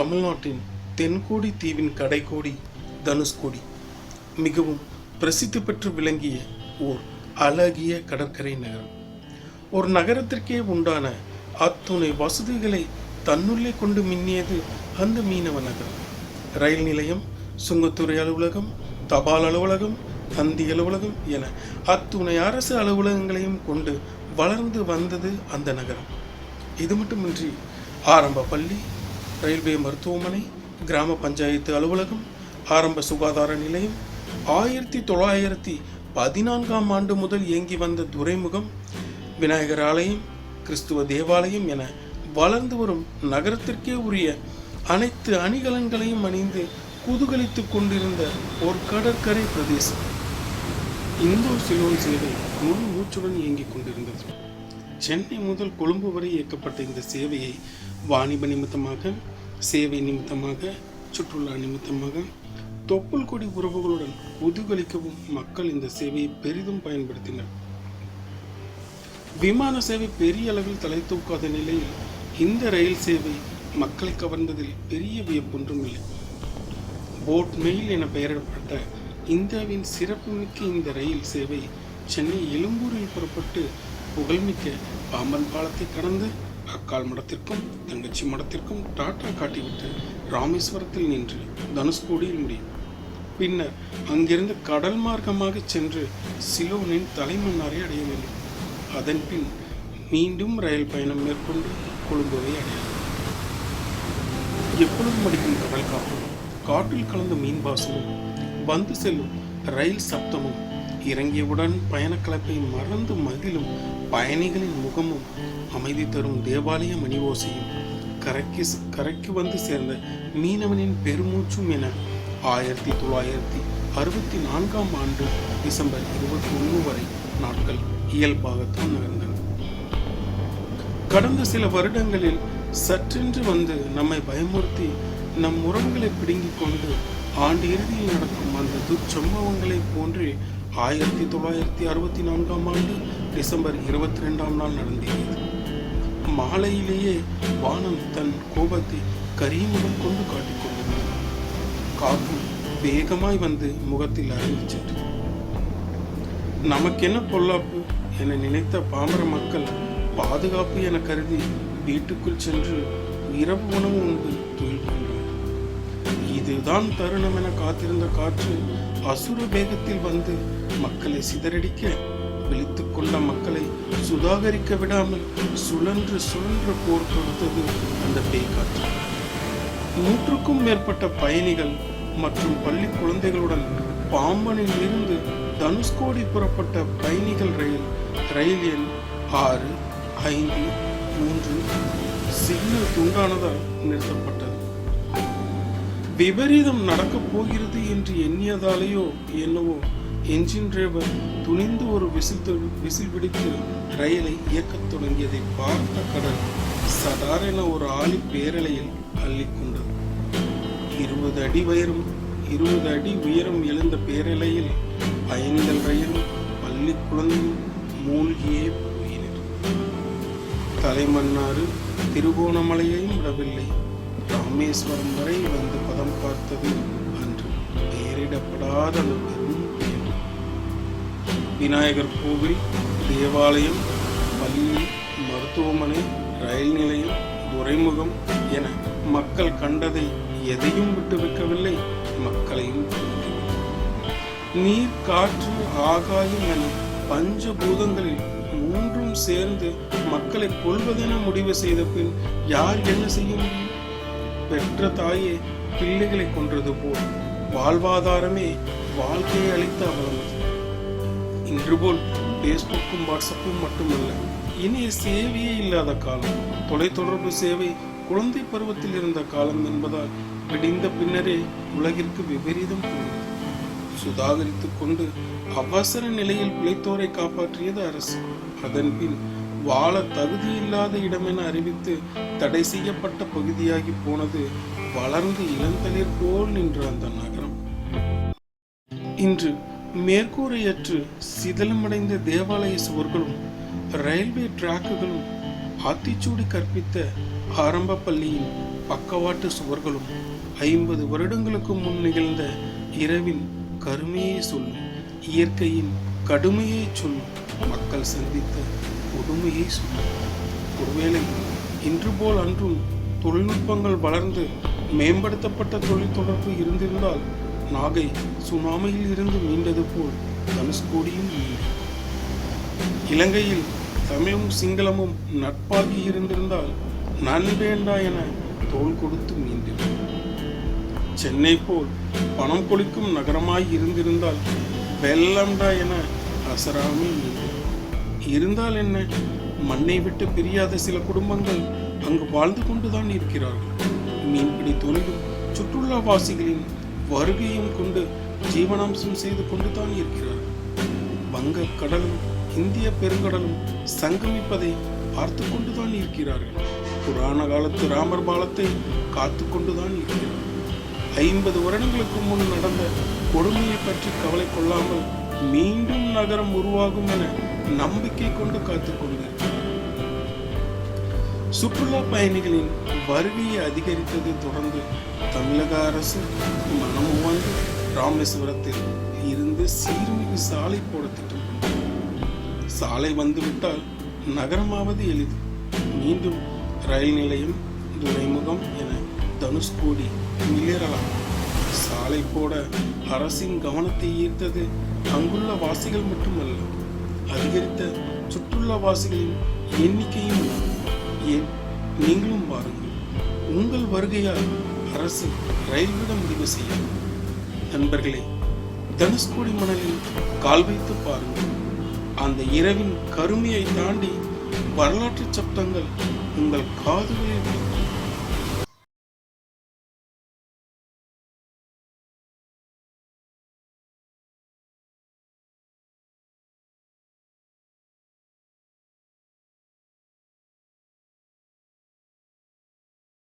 தமிழ்நாட்டின் தென்கோடி தீவின் கடைக்கோடி தனுஷ்கோடி. மிகவும் பிரசித்தி பெற்று விளங்கிய ஓர் அழகிய கடற்கரை நகரம். ஒரு நகரத்திற்கே உண்டான அத்துணை வசதிகளை தன்னுள்ளே கொண்டு மின்னியது அந்த மீனவ நகரம். ரயில் நிலையம் சுங்கத்துறை அலுவலகம் தபால் அலுவலகம் தந்தி அலுவலகம் என அத்துணை அரசு அலுவலகங்களையும் கொண்டு வளர்ந்து வந்தது அந்த நகரம். இது மட்டுமின்றி ஆரம்ப பள்ளி ரயில்வே மருத்துவமனை கிராம பஞ்சாயத்து அலுவலகம் ஆரம்ப சுகாதார நிலையம் ஆயிரத்தி தொள்ளாயிரத்தி பதினான்காம் ஆண்டு முதல் இயங்கி வந்த துறைமுகம் விநாயகர் ஆலயம் கிறிஸ்துவ தேவாலயம் என வளர்ந்து வரும் நகரத்திற்கே உரிய அனைத்து அணிகலன்களையும் அணிந்து குதூகலித்துக் கொண்டிருந்த ஒரு கடற்கரை பிரதேசம். இந்தோ சிலோன் சேவை முழு மூச்சுடன் இயங்கிக் கொண்டிருந்தது. சென்னை முதல் கொழும்பு வரை இயக்கப்பட்ட இந்த சேவையை வாணிப நிமித்தமாக சேவை நிமித்தமாக சுற்றுலா நிமித்தமாக தொப்புள் கொடி உறவுகளுடன் புதுகளிக்கவும் மக்கள் இந்த சேவையை பெரிதும் பயன்படுத்தினர். விமான சேவை பெரிய அளவில் தலை தூக்காத நிலையில் இந்த ரயில் சேவை மக்களை கவர்ந்ததில் பெரிய வியப்பொன்றும் இல்லை போட் மெயில் என பெயரிடப்பட்ட இந்தியாவின் சிறப்புமிக்க இந்த ரயில் சேவை சென்னை எழும்பூரில் புறப்பட்டு புகழ்மிக்க பாம்பன் பாலத்தை கடந்து அக்கால் மடத்திற்கும் தங்கச்சி மடத்திற்கும் டாட்டா காட்டிவிட்டு ராமேஸ்வரத்தில் நின்று தனுஷ்கோடியில் முடியும். பின்னர் அங்கிருந்து கடல் மார்க்கமாக சென்று சிலோனின் தலைமன்னாரை அடைய வேண்டும். அதன் பின் மீண்டும் ரயில் பயணம் மேற்கொண்டு கொழும்புவை அடையலாம். எப்பொழுதும் அடிக்கும் கடல் காப்பும் காற்றில் கலந்த மீன் பாசமும் வந்து செல்லும் ரயில் சப்தமும் இறங்கியவுடன் பயணக்கலப்பை மறந்து மகிழும் பயணிகளின் முகமும் அமைதி தரும் தேவாலய மணி ஓசையும் கரைக்கு கரைக்கு வந்து சேர்ந்த மீனவனின் பெருமூச்சும் என ஆயிரத்தி தொள்ளாயிரத்தி அறுபத்தி நான்காம் ஆண்டு டிசம்பர் இருபத்தி ஒன்று வரை நாட்கள் இயல்பாகத்தான் நகர்ந்தன கடந்த சில வருடங்களில் சற்றென்று வந்து நம்மை பயமுறுத்தி நம் உறவுகளை பிடுங்கிக் கொண்டு ஆண்டு இறுதியில் நடக்கும் அந்த துச்சம்பவங்களைப் போன்றே ஆயிரத்தி தொள்ளாயிரத்தி அறுபத்தி நான்காம் ஆண்டு டிசம்பர் இருபத்தி ரெண்டாம் நாள் நடந்தது மாலையிலேயே வானம் தன் கோபத்தை கரியமுகம் கொண்டு காட்டிக்கொண்டது கொண்டிருந்தது காற்றும் வேகமாய் வந்து முகத்தில் அறிவிச்சது நமக்கு நமக்கென்ன பொல்லாப்பு என நினைத்த பாமர மக்கள் பாதுகாப்பு என கருதி வீட்டுக்குள் சென்று இரவு உணவு உண்டு தொழில் கொண்டனர் இதுதான் தருணம் என காத்திருந்த காற்று அசுர வேகத்தில் வந்து மக்களை சிதறடிக்க விழித்துக் கொண்ட மக்களை சுதாகரிக்க விடாமல் சுழன்று சுழன்று போர் தொடுத்தது அந்த பேய்காற்று நூற்றுக்கும் மேற்பட்ட பயணிகள் மற்றும் பள்ளி குழந்தைகளுடன் பாம்பனில் இருந்து தனுஷ்கோடி புறப்பட்ட பயணிகள் ரயில் ரயில் எண் ஆறு ஐந்து மூன்று சிக்னல் துண்டானதால் நிறுத்தப்பட்டது. விபரீதம் நடக்கப் போகிறது என்று எண்ணியதாலேயோ என்னவோ என்ஜின் டிரைவர் துணிந்து ஒரு விசில் விசில் பிடித்து ரயிலை இயக்கத் தொடங்கியதை பார்த்த கடல் சதாரென ஒரு ஆளி பேரலையில் அள்ளிக்கொண்டது இருபது அடி உயரம் இருபது அடி உயரம் எழுந்த பேரலையில் பயணிகள் ரயில் பள்ளி குழந்தையும் மூழ்கியே போயினர். தலைமன்னாறு திருகோணமலையையும் விடவில்லை. ராமேஸ்வரம் வரை வந்து பதம் பார்த்தது அன்று பெயரிடப்படாத அந்த விநாயகர் கோவில் தேவாலயம் பள்ளி மருத்துவமனை ரயில் நிலையம் துறைமுகம் என மக்கள் கண்டதை எதையும் விட்டு வைக்கவில்லை மக்களையும் நீர் காற்று ஆகாயம் என பஞ்சபூதங்களில் மூன்றும் சேர்ந்து மக்களை கொள்வதென முடிவு செய்த பின் யார் என்ன செய்ய முடியும் பெற்ற தாயே பிள்ளைகளை கொன்றது போல் வாழ்வாதாரமே வாழ்க்கையை அளித்த அவலமது இன்று போல் வாட்ஸ்அப்பும் மட்டுமல்ல இனிய சேவையே இல்லாத காலம் தொலைத்தொடர்பு சேவை குழந்தை பருவத்தில் இருந்த காலம் என்பதால் விடிந்த பின்னரே உலகிற்கு விபரீதம் கூறியது சுதாகரித்துக் கொண்டு அவசர நிலையில் பிழைத்தோரை காப்பாற்றியது அரசு. அதன்பின் வாழ தகுதி இல்லாத இடமென அறிவித்து தடை செய்யப்பட்ட பகுதியாகி போனது வளர்ந்து இளந்தளிர் போல் நின்ற அந்த நகரம். இன்று மேற்கூரையற்று சிதலமடைந்த தேவாலய சுவர்களும் ரயில்வே டிராக்குகளும் ஆத்திச்சூடி கற்பித்த ஆரம்ப பள்ளியின் பக்கவாட்டு சுவர்களும் ஐம்பது வருடங்களுக்கு முன் நிகழ்ந்த இரவின் கருமையை சொல்லும் இயற்கையின் கடுமையை சொல்லும் மக்கள் சந்தித்த கொடுமையை சொல்லும். ஒருவேளை இன்று போல் அன்றும் தொழில்நுட்பங்கள் வளர்ந்து மேம்படுத்தப்பட்ட தொழில் தொடர்பு இருந்திருந்தால் நாகை சுனாமியில் இருந்து மீண்டது போல் தனுஷ்கோடியும் இலங்கையில் தமிழும் சிங்களமும் நட்பாகி இருந்திருந்தால் நன்வேண்டா என தோள் கொடுத்து மீண்டும் சென்னை போல் பணம் கொளிக்கும் நகரமாய் இருந்திருந்தால் வெள்ளம்டா என அசராமல் மீண்டும் இருந்தால் என்ன? மண்ணை விட்டு பிரியாத சில குடும்பங்கள் அங்கு வாழ்ந்து கொண்டுதான் இருக்கிறார்கள். மீன்பிடி தொழிலும் சுற்றுலாவாசிகளின் வருகையும் கொண்டு ஜீவனாம்சம் செய்து கொண்டுதான் இருக்கிறார்கள் வங்க கடலும் இந்திய பெருங்கடலும் சங்கமிப்பதை பார்த்து கொண்டுதான் இருக்கிறார்கள். புராண காலத்து ராமர் பாலத்தை காத்து கொண்டுதான் இருக்கிறார்கள் ஐம்பது வருடங்களுக்கு முன் நடந்த கொடுமையை பற்றி கவலை கொள்ளாமல் மீண்டும் நகரம் உருவாகும் என நம்பிக்கை கொண்டு காத்து கொண்டிருக்கிறார். சுற்றுலா பயணிகளின் வருகையை அதிகரித்ததை தொடர்ந்து தமிழக அரசு மனம் வந்து ராமேஸ்வரத்தில் இருந்து சீர்மிகு சாலை போட திட்டம். சாலை வந்துவிட்டால் நகரமாவது எளிது. மீண்டும் ரயில் நிலையம் துறைமுகம் என தனுஷ்கோடி மிளிரலாம் சாலை போட அரசின் கவனத்தை ஈர்த்தது அங்குள்ள வாசிகள் மட்டுமல்ல அதிகரித்த சுற்றுலா வாசிகளின் எண்ணிக்கையும் உள்ளது ஏன் நீங்களும் பாருங்கள் உங்கள் வருகையால் அரசு ரயில் விட முடிவு செய்யும். நண்பர்களே தனுஷ்கோடி மணலில் கால் வைத்து பாருங்கள். அந்த இரவின் கருமையை தாண்டி வரலாற்று சப்தங்கள் உங்கள் காதுகளில்